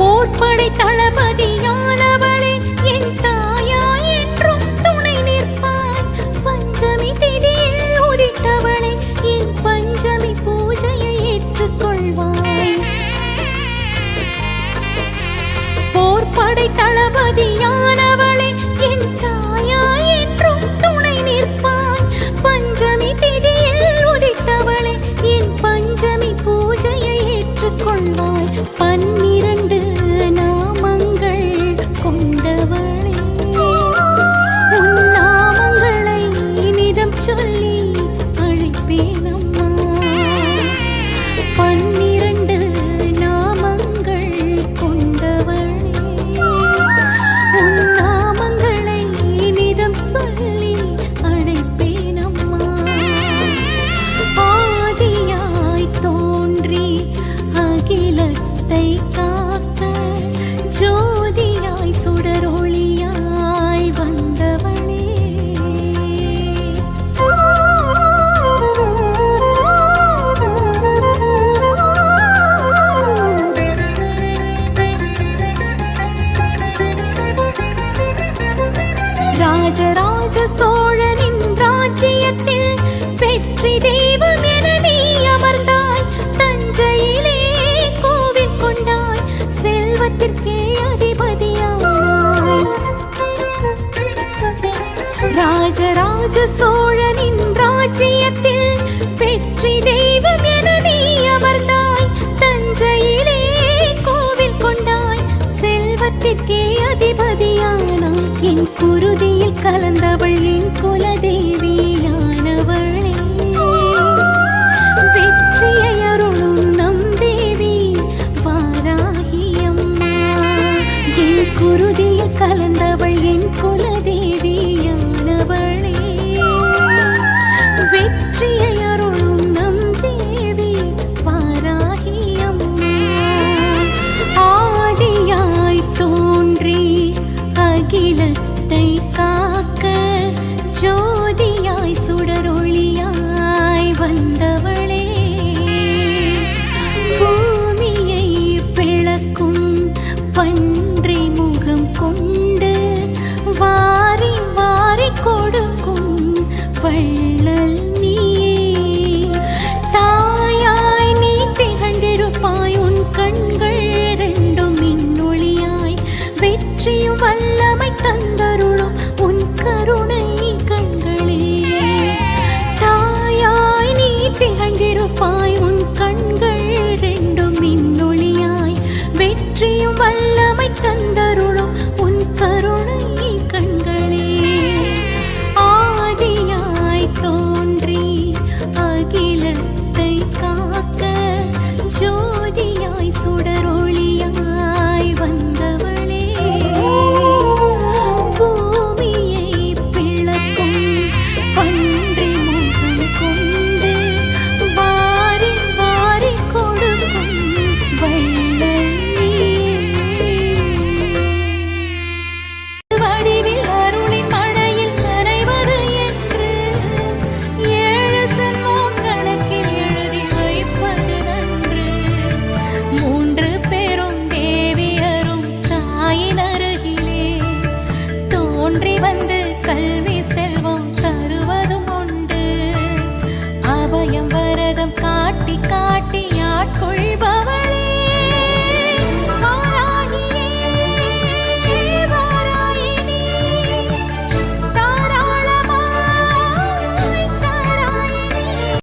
போர்ப்படை தளபதியானவளே என் தாயா என்றும் துணை நிற்பாய். பஞ்சமி திதியில் உதித்தவளே என் பஞ்சமி பூஜையை ஏற்றுக்கொள்வாய். போர்ப்படை தளபதியான ராஜராஜ சோழனின் ராஜ்யத்தில் வெற்றி தெய்வம் என நீ அமர்ந்தாய். தஞ்சையிலே கோவில் கொண்டாய். செல்வத்திற்கே அதிபதியாய் ராஜராஜ சோழனின் ராஜ்யத்தில் வெற்றி தெய்வம் என குருதியில் கலந்தவள் என் குலதேவி. வல்லமை தந்தருளும் உன் கருணை கண்களே. தாயாய் நீ திகழ்ந்திருப்பாய் உன் கண்கள் ரெண்டும் மின்னொளியாய். வெற்றியும் வல்லமை தந்த